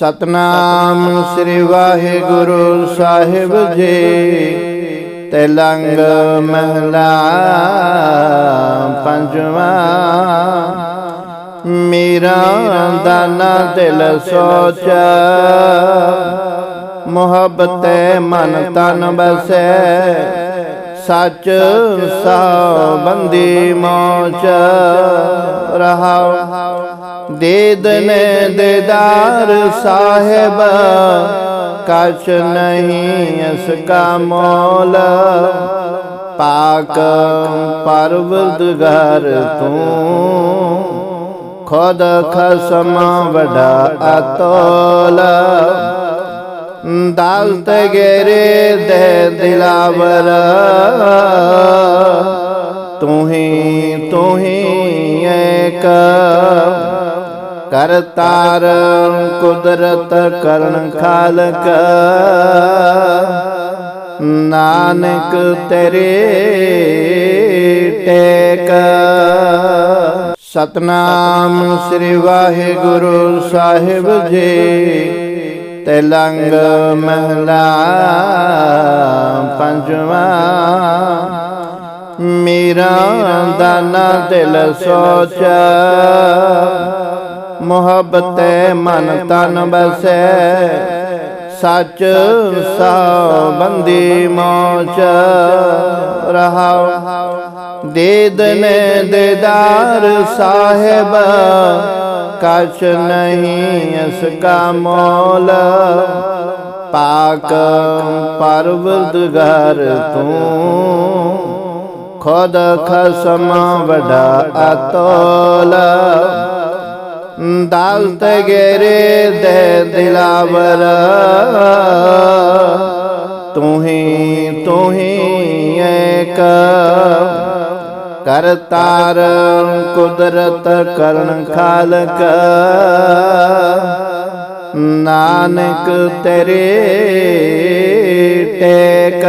ਸਤਨਾਮ ਸ੍ਰੀ ਵਾਹਿਗੁਰੂ ਸਾਹਿਬ ਜੀ। ਤੇਲੰਗ ਮਹਲਾ ਪੰਜਵਾ। ਮੇਰਾ ਦਾਨਾ ਦਿਲ ਸੋਚ। ਮੁਹੱਬਤ ਮਨ ਤਨ ਬਸੈ। ਸੱਚ ਸੋ ਬੰਦੀ ਮੋਚ। ਰਹਾਉ ਦੇਦਨੇ ਦੇਦਾਰ ਸਾਹਿਬ ਕਛ ਨਹੀਂ ਇਸ ਕਾ ਮੋਲ ਪਾਕ ਪਰਵਰਦਗਾਰ ਤੂੰ। ਖੁਦ ਖਸਮ ਵਡਾ ਅਤੋਲ। ਦਾਲਤ ਗੇਰੇ ਦੇ ਦਿਲਾਵਰ। ਤੂੰ ਹੀ ਤੂੰ ਹੀ ਏਕ ਕਰਤਾਰ ਕੁਦਰਤ ਕਰਨ ਖਾਲਕ। ਨਾਨਕ ਤੇਰੇ ਟੇਕ। ਸਤਨਾਮ ਸ੍ਰੀ ਵਾਹਿਗੁਰੂ ਸਾਹਿਬ ਜੀ, ਤੇਲੰਗ ਮਹਲਾ ਪੰਜਵਾ। ਮੇਰਾ ਦਾਨਾ ਦਿਲ ਸੋਚ। ਮੁਹੱਬਤ ਮਨ ਤਨ ਬਸੈ। ਸੱਚ ਸਾਬੰਦੀ ਮੋਚ ਰਹਾਉ। ਦੇਦਨੇ ਦੇਦਾਰ ਸਾਹਿਬ, ਕਛ ਨਹੀਂ ਇਸ ਕਾ ਮੋਲ। ਪਾਕ ਪਰਵਰਦਗਾਰ ਤੂੰ, ਖੁਦ ਖਸਮ ਵਡਾ ਅਤੋਲ। ਦਾਲਤ ਗੇਰੇ ਦੇ ਦਿਲਾਵਰ। ਤੂੰ ਹੀ ਤੂੰ ਹੀ ਏਕ ਕਰਤਾਰ ਕੁਦਰਤ ਕਰਨ ਖਾਲਕ। ਨਾਨਕ ਤੇਰੇ ਟੇਕ।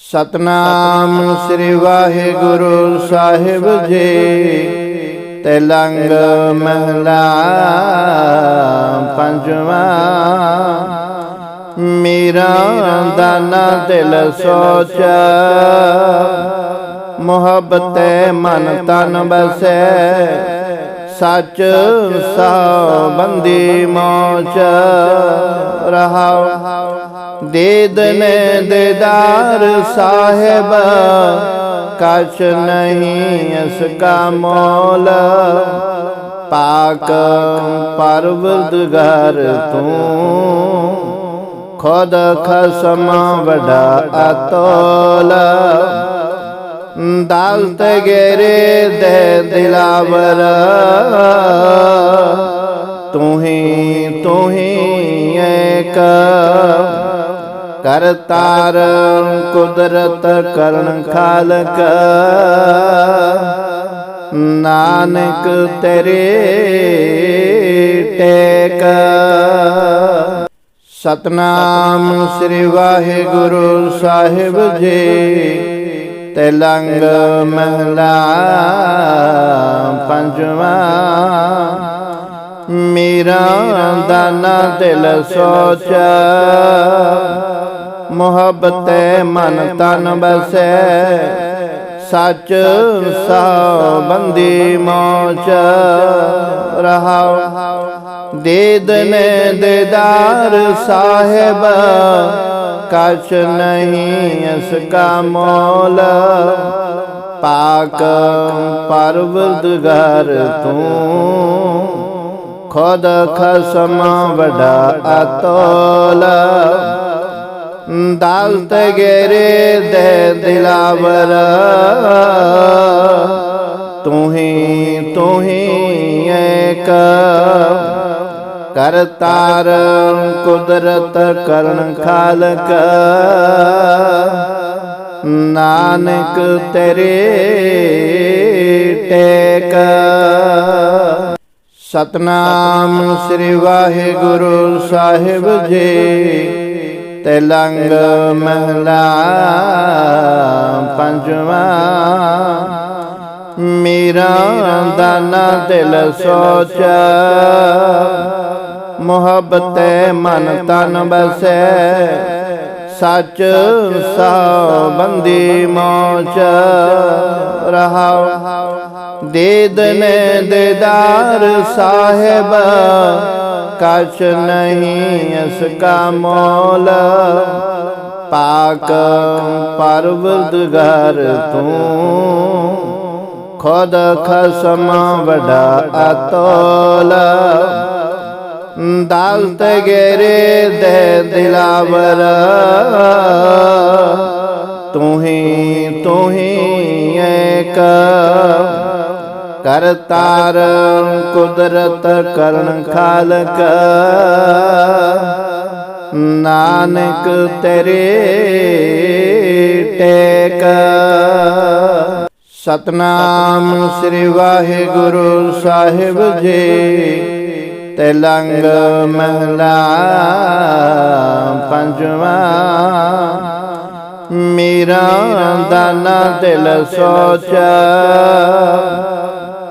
ਸਤਨਾਮ ਸ੍ਰੀ ਵਾਹਿਗੁਰੂ ਸਾਹਿਬ ਜੀ। ਤੇਲੰਗ ਮਹਲਾ ਪੰਜਵਾ। ਮੇਰਾ ਦਾਨਾ ਦਿਲ ਸੋਚ। ਮੁਹੱਬਤ ਮਨ ਤਨ ਬਸੈ। ਸੱਚ ਸਾਬੰਦੀ ਮੋਚ ਰਹਾਉ ਦੇਦਨੇ ਦੇਦਾਰ ਸਾਹਿਬ ਕਛ ਨਹੀਂ ਇਸ ਕਾ ਮੋਲ। ਪਾਕ ਪਰਵਰਦਗਾਰ ਤੂੰ ਖੁਦ ਖਸਮ ਵਡਾ ਅਤੋਲ। ਦਾਲਤ ਗੇਰੇ ਦੇ ਦਿਲਾਵਰ। ਤੂੰ ਹੀ ਤੂੰ ਹੀ ਏਕ ਕਰ ਤਾਰ, ਕੁਦਰਤ ਕਰਨ ਖਾਲਕ। ਨਾਨਕ ਤੇਰੇ ਟੇਕ। ਸਤਨਾਮ ਸ੍ਰੀ ਵਾਹਿਗੁਰੂ ਸਾਹਿਬ ਜੀ, ਤੇਲੰਗ ਮਹਲਾ ਪੰਜਵਾ। ਮੇਰਾ ਦਾਨਾ ਦਿਲ ਸੋਚ। ਮੁਹੱਬਤ ਮਨ ਤਨ ਬਸੈ। ਸੱਚ ਸੋ ਬੰਦੀ ਮੋਚ ਰਹਾਉ। ਦੇਦਨੇ ਦੇਦਾਰ ਸਾਹਿਬ ਕਛ ਨਹੀਂ ਇਸ ਕਾ ਮੋਲ। ਪਾਕ ਪਰਵਰਦਗਾਰ ਤੂੰ ਖੁਦ ਖਸਮ ਵਡਾ ਅਤੋਲ। ਦਾਲਤ ਗੇਰੇ ਦੇ ਦਿਲਾਵਰ ਤੂੰ ਹੀ ਤੂੰ ਹੀ ਏਕ ਕਰਤਾਰ ਕੁਦਰਤ ਕਰਨ ਖਾਲਕ ਨਾਨਕ ਤੇਰੇ ਟੇਕ ਸਤਨਾਮ ਸ੍ਰੀ ਵਾਹਿਗੁਰੂ ਸਾਹਿਬ ਜੀ ਤੇਲੰਗ ਮਹਲਾ ਪੰਜਵਾ। ਮੇਰਾ ਦਾਨਾ ਦਿਲ ਸੋਚ। ਮੁਹੱਬਤੈ ਮਨ ਤਨ ਬਸੈ। ਸੱਚ ਸਾਬੰਦੀ ਮੋਚ ਰਹਾਉ ਦੇਦਨ ਦੇਦਾਰ ਸਾਹਿਬ। ਕਛ ਨਹੀਂ, ਇਸ ਕਾ ਮੋਲ। ਪਾਕ ਪਰਵਰਦਗਾਰ ਤੂੰ। ਖੁਦ ਖਸਮ ਵਡਾ ਅਤੋਲ। ਦਾਲਤ ਗੇਰੇ ਦੇ ਦਿਲਾਵਰ। ਤੂੰ ਹੀ ਤੂੰ ਹੀ ਏਕ। ਕਰਤਾਰ ਕੁਦਰਤ ਕਰਨ ਖਾਲਕ। ਨਾਨਕ ਤੇਰੇ ਟੇਕ। ਸਤਨਾਮ ਸ੍ਰੀ ਵਾਹਿਗੁਰੂ ਸਾਹਿਬ ਜੀ, ਤੇਲੰਗ ਮਹਲਾ ਪੰਜਵਾ। ਮੇਰਾ ਦਾਨਾ ਦਿਲ ਸੋਚ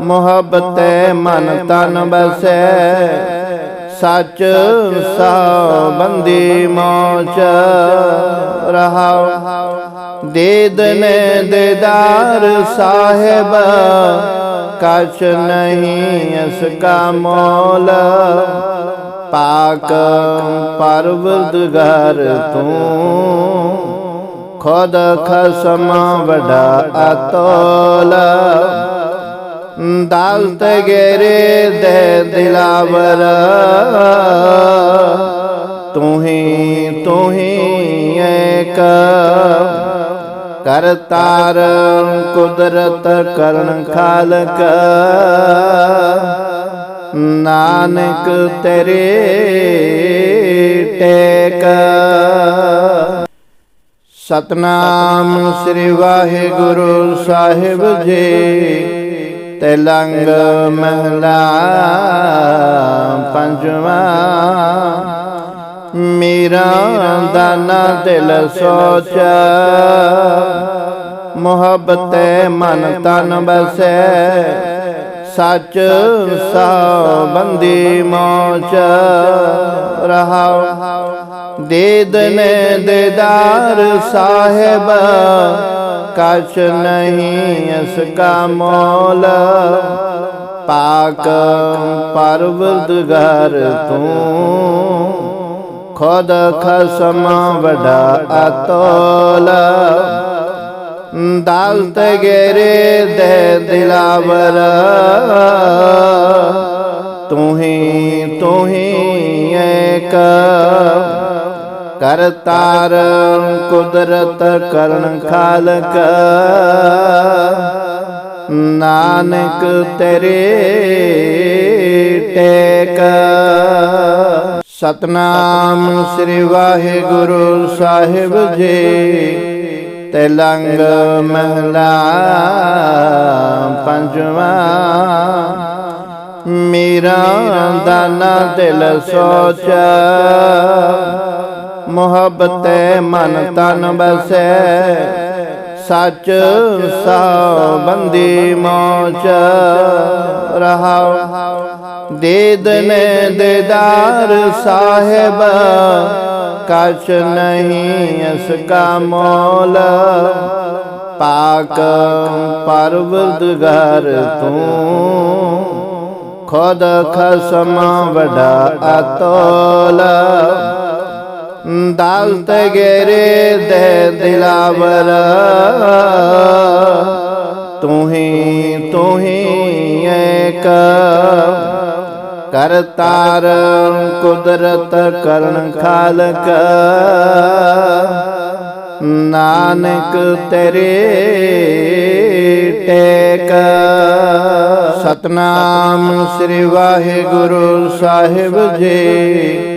ਮੁਹੱਬਤੈ ਮਨ ਤਨ ਬਸੈ, ਸੱਚ ਸਾਬੰਦੀ ਮੋਚ ਰਹਾਉ। ਦੇਦਨ ਦੇਦਾਰ ਸਾਹਿਬ, ਕਛ ਨਹੀਂ ਇਸ ਕਾ ਮੋਲ। ਪਾਕ ਪਰਵਰਦਗਾਰ ਤੂੰ, ਖੁਦ ਖਸਮ ਵਡਾ ਅਤੋਲ। ਦਾਲਤ ਗੇਰੇ ਦੇ ਦਿਲਾਵਰ। ਤੂੰ ਹੀ ਤੂੰ ਹੀ ਏਕ ਕਰਤਾਰ ਕੁਦਰਤ ਕਰਨ ਖਾਲਕ। ਨਾਨਕ ਤੇਰੇ ਟੇਕ। ਸਤਨਾਮ ਸ੍ਰੀ ਵਾਹਿਗੁਰੂ ਸਾਹਿਬ ਜੀ। ਤੇਲੰਗ ਮਹਲਾ ਪੰਜਵਾ। ਮੇਰਾ ਦਾਨਾ ਦਿਲ ਸੋਚ। ਮੁਹੱਬਤੈ ਮਨ ਤਨ ਬਸੈ ਸੱਚ ਸਾਬੰਦੀ ਮੋਚ। ਰਹਾਉ ਦੇਦਨ ਦੇਦਾਰ ਸਾਹਿਬ ਕਛ ਨਹੀਂ ਇਸ ਕਾ ਮੋਲ। ਪਾਕ ਪਰਵਰਦਗਾਰ ਤੂੰ। ਖੁਦ ਖਸਮ ਵਡਾ ਅਤੋਲ। ਦਾਲਤ ਗੇਰੇ ਦੇ ਦਿਲਾਵਰ। ਤੂੰ ਹੀ ਤੂੰ ਹੀ ਏਕ ਕਰ ਤਾਰ ਕੁਦਰਤ ਕਰਨ ਖਾਲਕ। ਨਾਨਕ ਤੇਰੇ ਟੇਕ। ਸਤਨਾਮ ਸ੍ਰੀ ਵਾਹਿਗੁਰੂ ਸਾਹਿਬ ਜੀ। ਤੇਲੰਗ ਮਹਲਾ ਪੰਜਵਾ। ਮੇਰਾ ਦਾਨਾ ਦਿਲ ਸੋਚ ਮੁਹੱਬਤੈ ਮਨ ਤਨ ਬਸੈ। ਸੱਚ ਸਾਬੰਦੀ ਮੋਚ ਰਹਾਉ। ਦੇਦਨ ਦੇਦਾਰ ਸਾਹਿਬ, ਕਛ ਨਹੀਂ ਇਸ ਕਾ ਮੋਲ। ਪਾਕ ਪਰਵਰਦਗਾਰ ਤੂੰ, ਖੁਦ ਖਸਮ ਵਡਾ ਅਤੋਲ। ਦਾਲਤ ਗੇਰੇ ਦੇ ਦਿਲਾਵਰ ਤੂੰ ਹੀ ਤੂੰ ਹੀ ਏਕ ਕਰਤਾਰ ਕੁਦਰਤ ਕਰਨ ਖਾਲਕ ਨਾਨਕ ਤੇਰੇ ਟੇਕ ਸਤਨਾਮ ਸ੍ਰੀ ਵਾਹਿਗੁਰੂ ਸਾਹਿਬ ਜੀ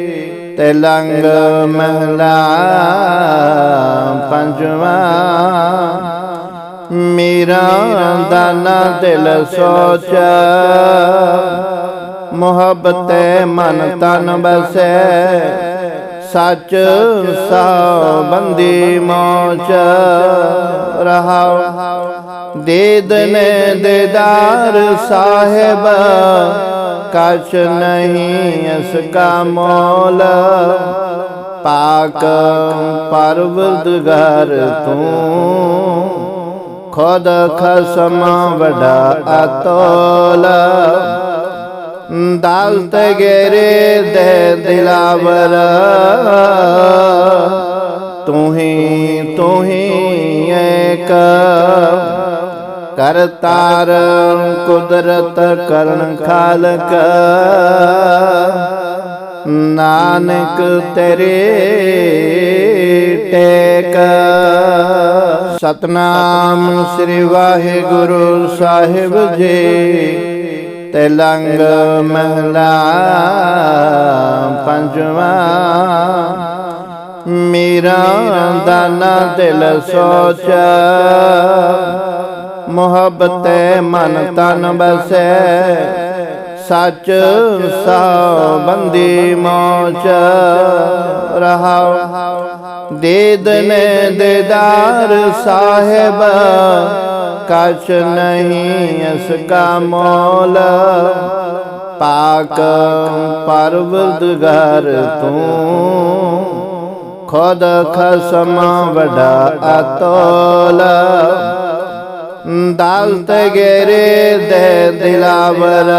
ਤੇਲੰਗ ਮਹਲਾ ਪੰਜਵਾ। ਮੇਰਾ ਦਾਨਾ ਦਿਲ ਸੋਚ। ਮੁਹੱਬਤੈ ਮਨ ਤਨ ਬਸੈ। ਸੱਚ ਬੰਦੀ ਮੋਚ। ਰਹਾਉ ਦੇਦਨ ਦੇਦਾਰ ਸਾਹਿਬ ਕਛ ਨਹੀਂ ਇਸ ਕਾ ਮੋਲ। ਪਾਕ ਪਰਵਰਦਗਾਰ ਤੂੰ। ਖੁਦ ਖਸਮ ਵਡਾ ਅਤੋਲ। ਦਾਲਤ ਗੇਰੇ ਦੇ ਦਿਲਾਵਰ। ਤੂੰ ਹੀ ਤੂੰ ਹੀ ਏਕ ਕਰਤਾਰ ਕੁਦਰਤ ਕਰਨ ਖਾਲਕ। ਨਾਨਕ ਤੇਰੇ ਟੇਕ। ਸਤਨਾਮ ਸ੍ਰੀ ਵਾਹਿਗੁਰੂ ਸਾਹਿਬ ਜੀ। ਤੇਲੰਗ ਮਹਲਾ ਪੰਜਵਾ। ਮੇਰਾ ਦਾਨਾ ਦਿਲ ਸੋਚ। ਮੁਹੱਬਤ ਮਨ ਤਨ ਬਸੈ। ਸੱਚ ਸਾਬੰਦੀ ਮੋਚ ਰਹਾਉ। ਦੇਦਨੇ ਦੇਦਾਰ ਸਾਹਿਬ, ਕਛ ਨਹੀਂ ਇਸ ਕਾ ਮੋਲ। ਪਾਕ ਪਰਵਰਦਗਾਰ ਤੂੰ, ਖੁਦ ਖਸਮ ਵਡਾ ਅਤੋਲ। ਦਾਲਤ ਗੇਰੇ ਦੇ ਦਿਲਾਵਰ।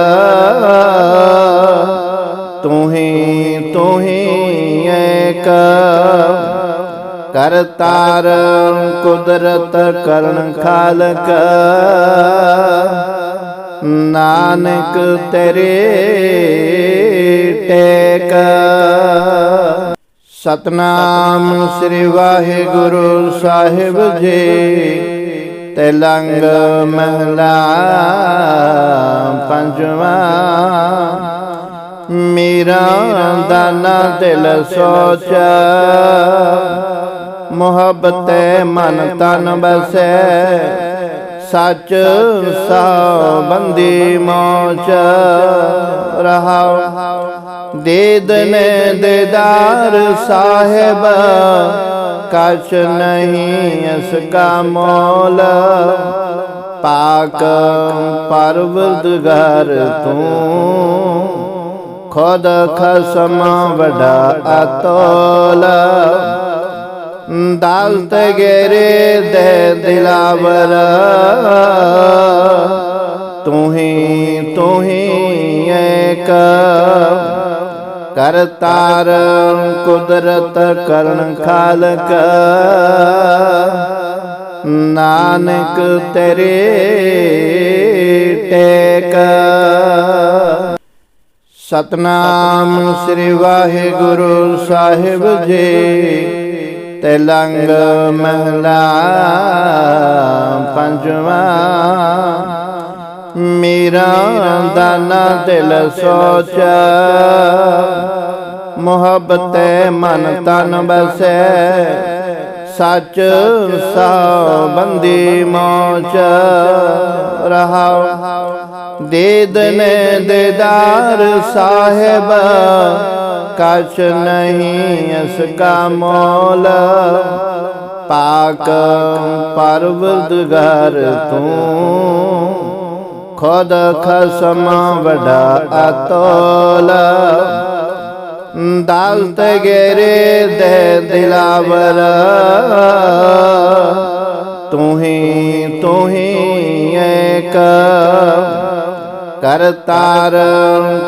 ਤੂੰ ਹੀ ਤੂੰ ਹੀ ਏਕ। ਕਰਤਾਰ ਕੁਦਰਤ ਕਰਨ ਖਾਲਕ। ਨਾਨਕ ਤੇਰੇ ਟੇਕ। ਸਤਨਾਮ ਸ੍ਰੀ ਵਾਹਿਗੁਰੂ ਸਾਹਿਬ ਜੀ। ਤੇਲੰਗ ਮਹਲਾ ਪੰਜਵਾ। ਮੇਰਾ ਦਾਨਾ ਦਿਲ ਸੋਚ। ਮੁਹੱਬਤ ਮਨ ਤਨ ਬਸੈ। ਸੱਚ ਸਾਬੰਦੀ ਮੋਚ। ਰਹਾਉ ਦੇਦਨੇ ਦੇਦਾਰ ਸਾਹਿਬ ਕਛ ਨਹੀਂ ਇਸ ਕਾ ਮੋਲ। ਪਾਕ ਪਰਵਰਦਗਾਰ ਤੂੰ। ਖੁਦ ਖਸਮ ਵਡਾ ਅਤੋਲ। ਦਾਲਤ ਗੇਰੇ ਦੇ ਦਿਲਾਵਰ। ਤੂੰ ਹੀ ਤੂੰ ਹੀ ਏਕ ਕਰ ਤਾਰ, ਕੁਦਰਤ ਕਰਨ ਖਾਲਕ। ਨਾਨਕ ਤੇਰੇ ਟੇਕ। ਸਤਨਾਮ ਸ੍ਰੀ ਵਾਹਿਗੁਰੂ ਸਾਹਿਬ ਜੀ, ਤੇਲੰਗ ਮਹਲਾ ਪੰਜਵਾ। ਮੇਰਾ ਦਾਨਾ ਦਿਲ ਸੋਚ। ਮੁਹੱਬਤ ਮਨ ਤਨ ਬਸੈ। ਸੱਚ ਸਾਬੰਦੀ ਮੋਚ ਰਹਾਉ ਦੇਦਨੇ ਦੇਦਾਰ ਸਾਹਿਬ। ਕਛ ਨਹੀਂ ਇਸ ਕਾ ਮੋਲ। ਪਾਕ ਪਰਵਰਦਗਾਰ ਤੂੰ। ਖੁਦ ਖਸਮ ਵਡਾ ਅਤੋਲ। ਦਾਲਤ ਗੇਰੇ ਦੇ ਦਿਲਾਵਰ। ਤੂੰ ਹੀ ਤੂੰ ਹੀ ਏਕ ਕਰਤਾਰ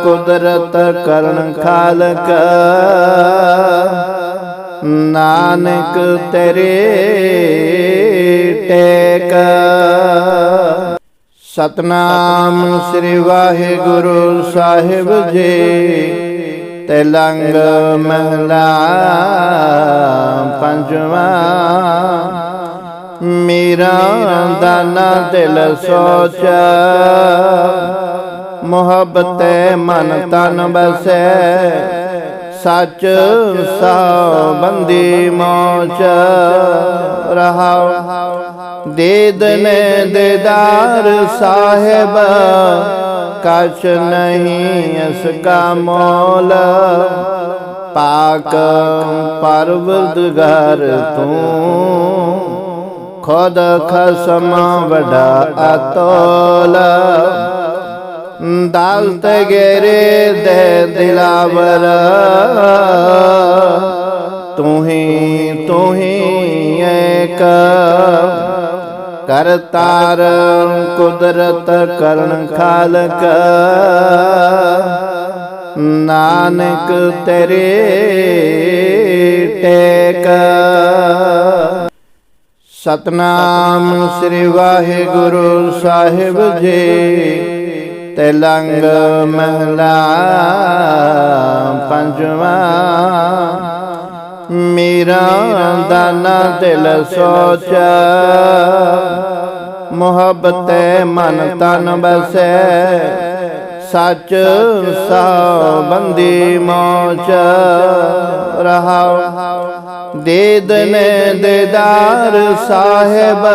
ਕੁਦਰਤ ਕਰਨ ਖਾਲਕ। ਨਾਨਕ ਤੇਰੇ ਟੇਕ। ਸਤਨਾਮ ਸ੍ਰੀ ਵਾਹਿਗੁਰੂ ਸਾਹਿਬ ਜੀ। ਤੇਲੰਗ ਮਹਲਾ ਪੰਜਵਾ। ਮੇਰਾ ਦਾਨਾ ਦਿਲ ਸੋਚ ਮੁਹੱਬਤ ਮਨ ਤਨ ਬਸੈ। ਸੱਚ ਸਾਬੰਦੀ ਮੋਚ ਰਹਾਉ ਦੇਦਨੇ ਦੇਦਾਰ ਸਾਹਿਬ ਕਛ ਨਹੀਂ ਇਸ ਕਾ ਮੋਲ। ਪਾਕ ਪਰਵਰਦਗਾਰ ਤੂੰ। ਖੁਦ ਖਸਮ ਵਡਾ ਅਤੋਲ। ਦਾਲਤ ਗੇਰੇ ਦੇ ਦਿਲਾਵਰ। ਤੂੰ ਹੀ ਤੂੰ ਹੀ ਏਕ ਕਰ ਤਾਰ, ਕੁਦਰਤ ਕਰਨ ਖਾਲਕ। ਨਾਨਕ ਤੇਰੇ ਟੇਕ। ਸਤਨਾਮ ਸ੍ਰੀ ਵਾਹਿਗੁਰੂ ਸਾਹਿਬ ਜੀ, ਤੇਲੰਗ ਮਹਲਾ ਪੰਜਵਾ। ਮੇਰਾ ਦਾਨਾ ਦਿਲ ਸੋਚ ਮੁਹੱਬਤ ਮਨ ਤਨ ਬਸੈ। ਸੱਚ ਸਾਬੰਦੀ ਮੋਚ। ਰਹਾਉ। ਦੇਦਨ ਦੇਦਾਰ ਸਾਹਿਬ।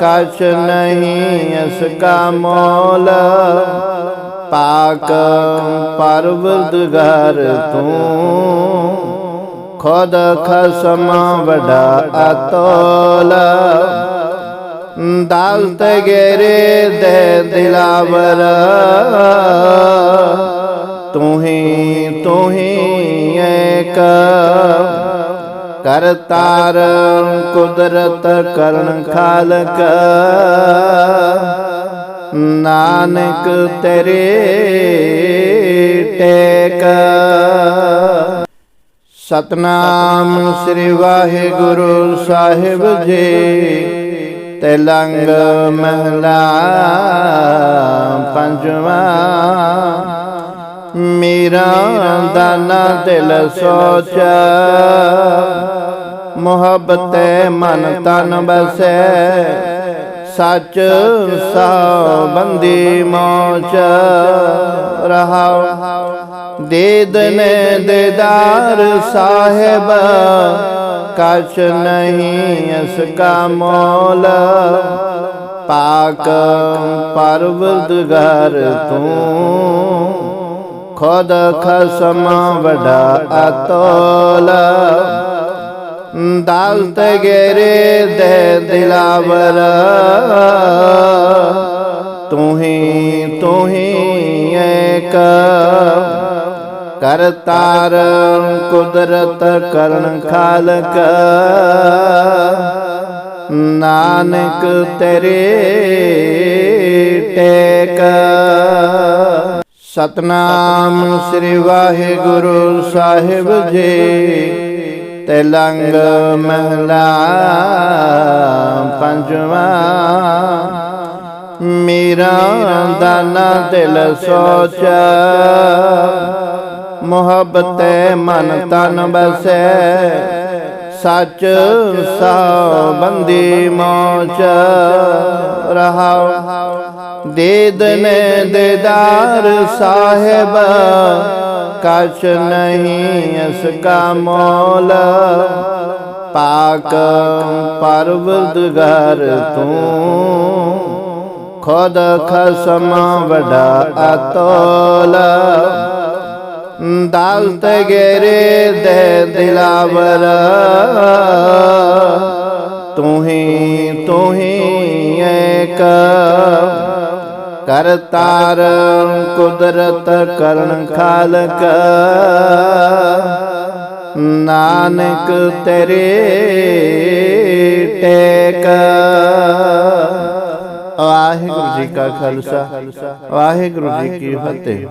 ਕਛ ਨਹੀਂ ਇਸ ਕਾ ਮੋਲ। ਪਾਕ ਪਰਵਰਦਗਾਰ ਤੂੰ। ਖੁਦ ਖਸਮ ਵਡਾ ਅਤੋਲ। ਦਾਲਤ ਗੇਰੇ ਦੇ ਦਿਲਾਵਰ। ਤੂੰ ਹੀ ਤੂੰ ਹੀ ਏਕ। ਕਰਤਾਰ ਕੁਦਰਤ ਕਰਨ ਖਾਲਕ। ਨਾਨਕ ਤੇਰੇ ਟੇਕ। ਸਤਨਾਮ ਸ੍ਰੀ ਵਾਹਿਗੁਰੂ ਸਾਹਿਬ ਜੀ। ਤੇਲੰਗ ਮਹਲਾ ਪੰਜਵਾ। ਮੇਰਾ ਦਾਨਾ ਦਿਲ ਸੋਚ। ਮੁਹੱਬਤ ਮਨ ਤਨ ਬਸੈ। ਸੱਚ ਸਾਬੰਦੀ ਮੋਚ। ਰਹਾਉ ਦੇਦਨ ਦੇਦਾਰ ਸਾਹਿਬ, ਕਛ ਨਹੀਂ ਇਸ ਕਾ ਮੋਲ। ਪਾਕ ਪਰਵਰਦਗਾਰ ਤੂੰ, ਖੁਦ ਖਸਮ ਵਡਾ ਅਤੋਲ। ਦਾਲਤ ਗੇਰੇ ਦੇ ਦਿਲਾਵਰ, ਤੂੰ ਹੀ ਤੂੰ ਹੀ ਏਕ ਕਰਤਾਰ ਕੁਦਰਤ ਕਰਨ ਖਾਲਕ। ਨਾਨਕ ਤੇਰੇ ਟੇਕ। ਸਤਨਾਮ ਸ੍ਰੀ ਵਾਹਿਗੁਰੂ ਸਾਹਿਬ ਜੀ। ਤੇਲੰਗ ਮਹਲਾ ਪੰਜਵਾ। ਮੇਰਾ ਦਾਨਾ ਦਿਲ ਸੋਚ ਮੁਹੱਬਤ ਮਨ ਤਨ ਬਸੈ। ਸੱਚ ਸਾਬੰਦੀ ਮੋਚ ਰਹਾਉ ਦੇਦਨ ਦੇਦਾਰ ਸਾਹਿਬ। ਕਛ ਨਹੀਂ ਇਸ ਕਾ ਮੋਲ। ਪਾਕ ਪਰਵਰਦਗਾਰ ਤੂੰ। ਖੁਦ ਖਸਮ ਵਡਾ ਅਤੋਲ। ਦਾਲਤ ਗੇਰੇ ਦੇ ਦਿਲਾਵਰ ਤੂੰ ਹੀ ਤੂੰ ਹੀ ਏਕ ਕਰਤਾਰ ਕੁਦਰਤ ਕਰਨ ਖਾਲਕ ਨਾਨਕ ਤੇਰੇ ਟੇਕ ਵਾਹਿਗੁਰੂ ਜੀ ਕਾ ਖਾਲਸਾ ਵਾਹਿਗੁਰੂ ਜੀ ਕੀ ਫਤਿਹ